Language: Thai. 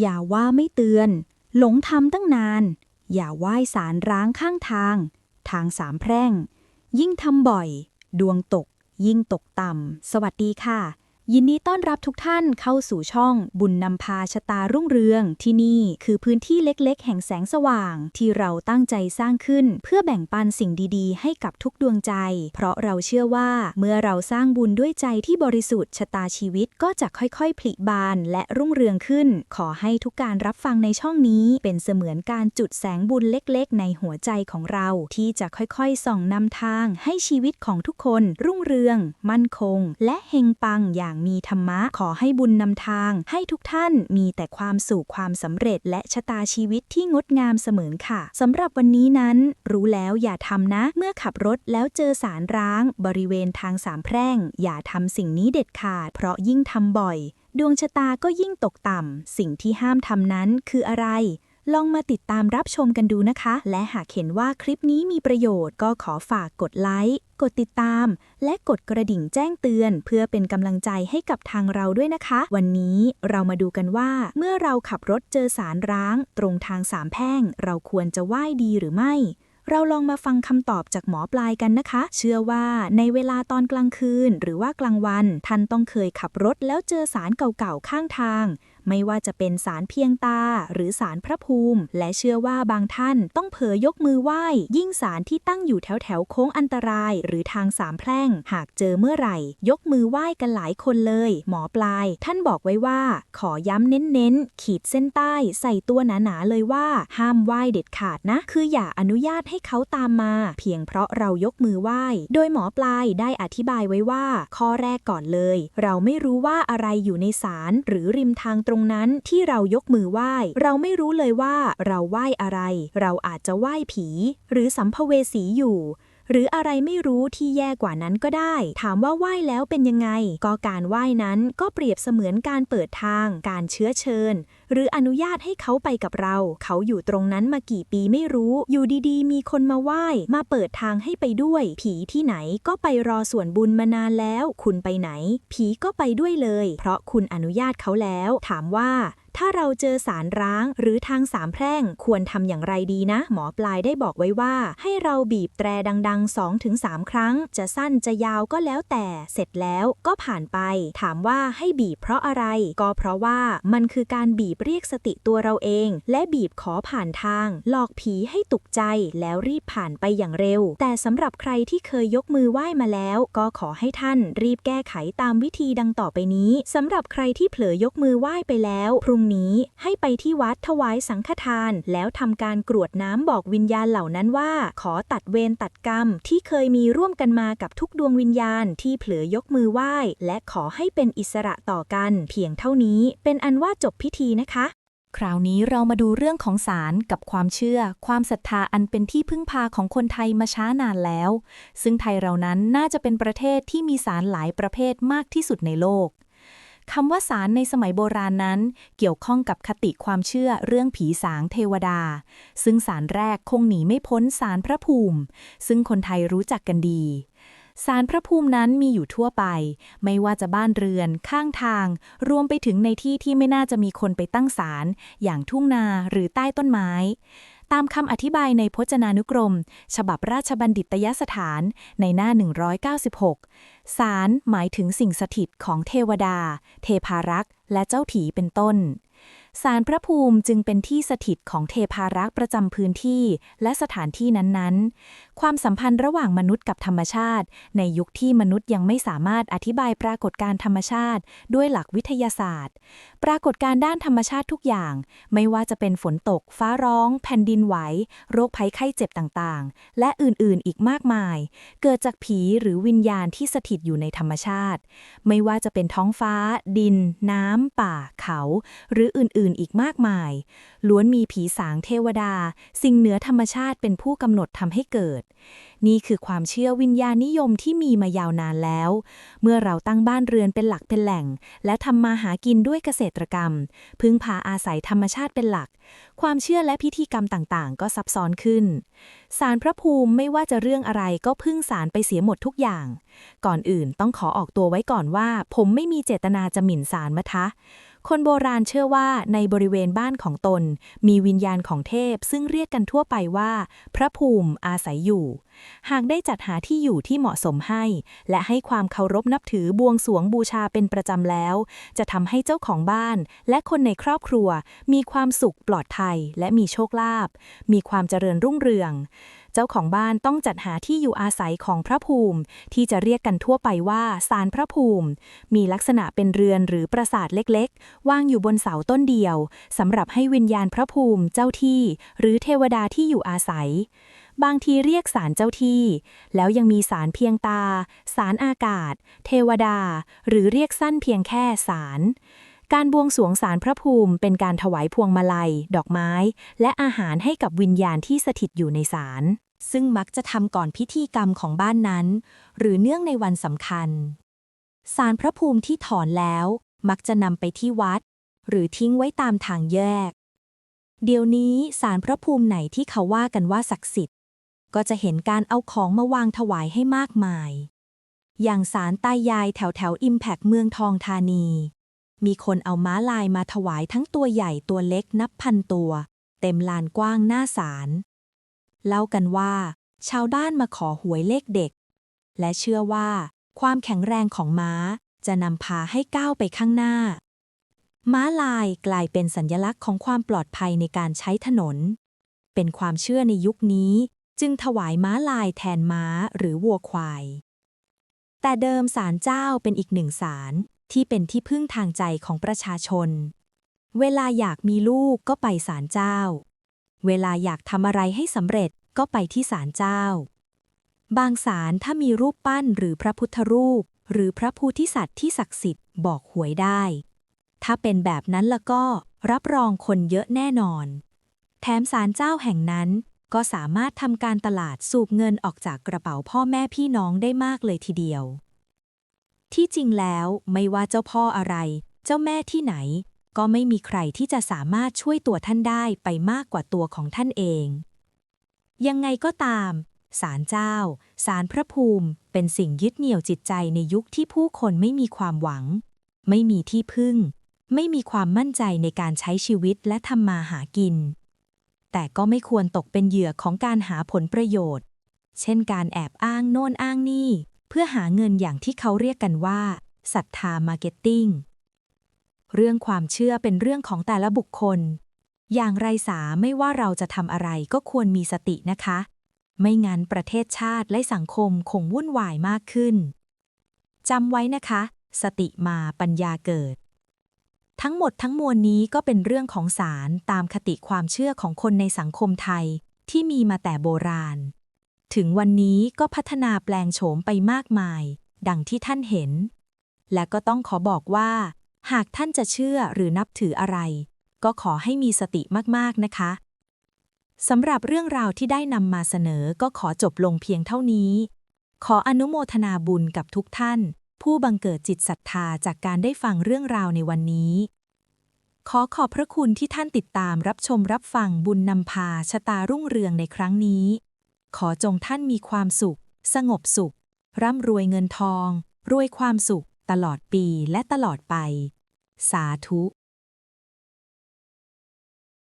อย่าว่าไม่เตือน หลงทำตั้งนาน อย่าไหว้สารร้างข้างทาง ทางสามแพร่ง ยิ่งทำบ่อย ดวงตก ยิ่งตกต่ำ สวัสดีค่ะ ยินดีต้อนรับทุกท่านเข้าสู่ช่องบุญนำพาชะตารุ่งเรือง ที่นี่คือพื้นที่เล็กๆ แห่งแสงสว่าง ที่เราตั้งใจสร้างขึ้น เพื่อแบ่งปันสิ่งดีๆ ให้กับทุกดวงใจ เพราะเราเชื่อว่าเมื่อเราสร้างบุญด้วยใจที่บริสุทธิ์ชะตาชีวิตก็จะค่อยๆ ผลิบานและรุ่งเรืองขึ้น ขอให้ทุกการรับฟังในช่องนี้ เป็นเสมือนการจุดแสงบุญเล็กๆ ในหัวใจของเรา ที่จะค่อยๆ ส่องนำทาง ให้ชีวิตของทุกคน รุ่งเรือง มั่นคง และเฮงปังอย่างมีธรรมะขอให้บุญนำทาง ให้ทุกท่านมีแต่ความสุขความสำเร็จและชะตาชีวิตที่งดงามเสมอค่ะสำหรับวันนี้นั้น รู้แล้วอย่าทำนะ เมื่อขับรถแล้วเจอสารร้าง บริเวณทางสามแพร่ง อย่าทำสิ่งนี้เด็ดขาด เพราะยิ่งทำบ่อย ดวงชะตาก็ยิ่งตกต่ำสิ่งที่ห้ามทำนั้นคืออะไร ลองมาติดตามรับชมกันดูนะคะ และหากเห็นว่าคลิปนี้มีประโยชน์ก็ขอฝากกดไลค์ กดติดตาม และกดกระดิ่งแจ้งเตือน เพื่อเป็นกำลังใจให้กับทางเราด้วยนะคะ วันนี้เรามาดูกันว่า เมื่อเราขับรถเจอสารร้าง ตรงทางสามแพร่ง เราควรจะไหว้ดีหรือไม่เราลองมาฟังคำตอบจากหมอปลายกันนะคะ เชื่อว่าในเวลาตอนกลางคืนหรือว่ากลางวัน ท่านต้องเคยขับรถแล้วเจอสารเก่าๆข้างทาง ไม่ว่าจะเป็นสารเพียงตา หรือสารพระภูมิ และเชื่อว่าบางท่านต้องเผลอยกมือไหว้ ยิ่งสารที่ตั้งอยู่แถวแถวโค้งอันตราย หรือทางสามแพร่ง หากเจอเมื่อไหร่ ยกมือไหว้กันหลายคนเลย หมอปลาย ท่านบอกไว้ว่า ขอย้ำเน้นๆ ขีดเส้นใต้ใส่ตัวหนาๆเลยว่า ห้ามไหว้เด็ดขาดนะ คืออย่าอนุญาตให้เขาตามมา เพียงเพราะเรายกมือไหว้ โดยหมอปลายได้อธิบายไว้ว่า ข้อแรกก่อนเลย เราไม่รู้ว่าอะไรอยู่ในสารหรือริมทางตรงรงนั้นที่เรายกมือไหว้ เราไม่รู้เลยว่าเราไหว้อะไร เราอาจจะไหว้ผี หรือสัมภเวสีอยู่หรืออะไรไม่รู้ที่แย่กว่านั้นก็ได้ ถามว่าไหว้แล้วเป็นยังไง ก็การไหว้นั้นก็เปรียบเสมือนการเปิดทาง การเชื้อเชิญหรืออนุญาตให้เขาไปกับเรา เขาอยู่ตรงนั้นมากี่ปีไม่รู้ อยู่ดีๆ มีคนมาไหว้ มาเปิดทางให้ไปด้วย ผีที่ไหนก็ไปรอส่วนบุญมานานแล้ว คุณไปไหน ผีก็ไปด้วยเลย เพราะคุณอนุญาตเขาแล้ว ถามว่าถ้าเราเจอสารร้างหรือทางสามแพร่งควรทำอย่างไรดีนะ หมอปลายได้บอกไว้ว่า ให้เราบีบแตรดังๆ 2-3 ครั้ง จะสั้นจะยาวก็แล้วแต่ เสร็จแล้วก็ผ่านไป ถามว่าให้บีบเพราะอะไร ก็เพราะว่ามันคือการบีบเรียกสติตัวเราเอง และบีบขอผ่านทาง หลอกผีให้ตกใจแล้วรีบผ่านไปอย่างเร็ว แต่สำหรับใครที่เคยยกมือไหว้มาแล้ว ก็ขอให้ท่านรีบแก้ไขตามวิธีดังต่อไปนี้สำหรับใครที่เผลอยกมือไหว้ไปแล้ว พรุ่งนี้ให้ไปที่วัดถวายสังฆทาน แล้วทำการกรวดน้ำบอกวิญญาณเหล่านั้นว่า ขอตัดเวรตัดกรรม ที่เคยมีร่วมกันมากับทุกดวงวิญญาณที่เผลอยกมือไหว้ และขอให้เป็นอิสระต่อกัน เพียงเท่านี้เป็นอันว่าจบพิธีนะคะ คราวนี้เรามาดูเรื่องของศาลกับความเชื่อ ความศรัทธาอันเป็นที่พึ่งพาของคนไทยมาช้านานแล้ว ซึ่งไทยเรานั้นน่าจะเป็นประเทศที่มีศาลหลายประเภทมากที่สุดในโลกคำว่าศาลในสมัยโบราณนั้น เกี่ยวข้องกับคติความเชื่อเรื่องผีสางเทวดา ซึ่งศาลแรกคงหนีไม่พ้นศาลพระภูมิ ซึ่งคนไทยรู้จักกันดี ศาลพระภูมินั้นมีอยู่ทั่วไป ไม่ว่าจะบ้านเรือน ข้างทาง รวมไปถึงในที่ที่ไม่น่าจะมีคนไปตั้งศาลอย่างทุ่งนาหรือใต้ต้นไม้ ตามคำอธิบายในพจนานุกรม ฉบับราชบัณฑิตยสถานในหน้า 196ศาลหมายถึงสิ่งสถิตของเทวดา เทพารักษ์และเจ้าผีเป็นต้นศาลพระภูมิจึงเป็นที่สถิตของเทพารักษ์ประจำพื้นที่และสถานที่นั้นๆความสัมพันธ์ระหว่างมนุษย์กับธรรมชาติ ในยุคที่มนุษย์ยังไม่สามารถอธิบายปรากฏการธรรมชาติ ด้วยหลักวิทยาศาสตร์ ปรากฏการด้านธรรมชาติทุกอย่าง ไม่ว่าจะเป็นฝนตก ฟ้าร้อง แผ่นดินไหว โรคภัยไข้เจ็บต่างๆ และอื่นๆอีกมากมาย เกิดจากผีหรือวิญญาณที่สถิตอยู่ในธรรมชาติ ไม่ว่าจะเป็นท้องฟ้า ดิน น้ำ ป่า เขา หรืออื่นๆอีกมากมาย ล้วนมีผีสางเทวดา สิ่งเหนือธรรมชาติเป็นผู้กำหนดทำให้เกิดด นี่คือความเชื่อวิญญาณนิยมที่มีมายาวนานแล้ว เมื่อเราตั้งบ้านเรือนเป็นหลักเป็นแหล่ง และทำมาหากินด้วยเกษตรกรรม พึ่งพาอาศัยธรรมชาติเป็นหลัก ความเชื่อและพิธีกรรมต่างๆ ก็ซับซ้อนขึ้นสารพระภูมิไม่ว่าจะเรื่องอะไรก็พึ่งสารไปเสียหมดทุกอย่าง ก่อนอื่นต้องขอออกตัวไว้ก่อนว่า ผมไม่มีเจตนาจะหมิ่นสารมะทะ คนโบราณเชื่อว่าในบริเวณบ้านของตน มีวิญญาณของเทพซึ่งเรียกกันทั่วไปว่า พระภูมิอาศัยอยู่ หากได้จัดหาที่อยู่ที่เหมาะสมให้ และให้ความเคารพนับถือบวงสรวงบูชาเป็นประจำแล้ว จะทำให้เจ้าของบ้าน และคนในครอบครัว มีความสุขปลอดภัยและมีโชคลาภมีความเจริญรุ่งเรือง เจ้าของบ้านต้องจัดหาที่อยู่อาศัยของพระภูมิ ที่จะเรียกกันทั่วไปว่าศาลพระภูมิ มีลักษณะเป็นเรือนหรือปราสาทเล็กๆ วางอยู่บนเสาต้นเดียวสำหรับให้วิญญาณพระภูมิเจ้าที่ หรือเทวดาที่อยู่อาศัยบางทีเรียกศาลเจ้าที่ แล้วยังมีศาลเพียงตาศาลอากาศ เทวดา หรือเรียกสั้นเพียงแค่ศาล การบวงสรวงศาลพระภูมิเป็นการถวายพวงมาลัย ดอกไม้ และอาหารให้กับวิญญาณที่สถิตอยู่ในศาลซึ่งมักจะทำก่อนพิธีกรรมของบ้านนั้น หรือเนื่องในวันสำคัญศาลพระภูมิที่ถอนแล้ว มักจะนำไปที่วัด หรือทิ้งไว้ตามทางแยก เดี๋ยวนี้ศาลพระภูมิไหนที่เขาว่ากันว่าศักดิ์สิทธิ์ ก็จะเห็นการเอาของมาวางถวายให้มากมาย อย่างศาลตายายแถวแถวอิมแพกเมืองทองธานี มีคนเอาม้าลายมาถวายทั้งตัวใหญ่ตัวเล็กนับพันตัว เต็มลานกว้างหน้าศาลเล่ากันว่า ชาวบ้านมาขอหวยเลขเด็ก และเชื่อว่า ความแข็งแรงของม้าจะนำพาให้ก้าวไปข้างหน้า ม้าลายกลายเป็นสัญลักษณ์ของความปลอดภัยในการใช้ถนน เป็นความเชื่อในยุคนี้ จึงถวายม้าลายแทนม้าหรือวัวควาย แต่เดิมศาลเจ้าเป็นอีกหนึ่งศาล ที่เป็นที่พึ่งทางใจของประชาชน เวลาอยากมีลูกก็ไปศาลเจ้า เวลาอยากทำอะไรให้สำเร็จก็ไปที่ศาลเจ้า บางศาลถ้ามีรูปปั้นหรือพระพุทธรูป หรือพระภูธิสัตว์ที่ศักดิ์สิทธิ์บอกหวยได้ ถ้าเป็นแบบนั้นแล้วก็รับรองคนเยอะแน่นอน แถมศาลเจ้าแห่งนั้นก็สามารถทำการตลาดสูบเงินออกจากกระเป๋าพ่อแม่พี่น้องได้มากเลยทีเดียว ที่จริงแล้วไม่ว่าเจ้าพ่ออะไร เจ้าแม่ที่ไหน ก็ไม่มีใครที่จะสามารถช่วยตัวท่านได้ไปมากกว่าตัวของท่านเอง ยังไงก็ตามศาลเจ้าศาลพระภูมิ เป็นสิ่งยึดเหนี่ยวจิตใจในยุคที่ผู้คนไม่มีความหวัง ไม่มีที่พึ่ง ไม่มีความมั่นใจในการใช้ชีวิตและทำมาหากิน แต่ก็ไม่ควรตกเป็นเหยื่อของการหาผลประโยชน์ เช่นการแอบอ้างโน่นอ้างนี่ เพื่อหาเงินอย่างที่เขาเรียกกันว่าศรัทธามาร์เก็ตติ้งเรื่องความเชื่อเป็นเรื่องของแต่ละบุคคล อย่างไรสาไม่ว่าเราจะทำอะไรก็ควรมีสตินะคะ ไม่งั้นประเทศชาติและสังคมคงวุ่นวายมากขึ้นจำไว้นะคะ สติมาปัญญาเกิด ทั้งหมดทั้งมวลนี้ก็เป็นเรื่องของศาลตามคติความเชื่อของคนในสังคมไทยที่มีมาแต่โบราณ ถึงวันนี้ก็พัฒนาแปลงโฉมไปมากมาย ดังที่ท่านเห็น และก็ต้องขอบอกว่า หากท่านจะเชื่อหรือนับถืออะไร ก็ขอให้มีสติมากๆนะคะสำหรับเรื่องราวที่ได้นำมาเสนอก็ขอจบลงเพียงเท่านี้ ขออนุโมทนาบุญกับทุกท่าน ผู้บังเกิดจิตศรัทธาจากการได้ฟังเรื่องราวในวันนี้ ขอขอบพระคุณที่ท่านติดตามรับชมรับฟังบุญนำพาชะตารุ่งเรืองในครั้งนี้ ขอจงท่านมีความสุข สงบสุข ร่ำรวยเงินทอง รวยความสุข ตลอดปีและตลอดไป สาธุ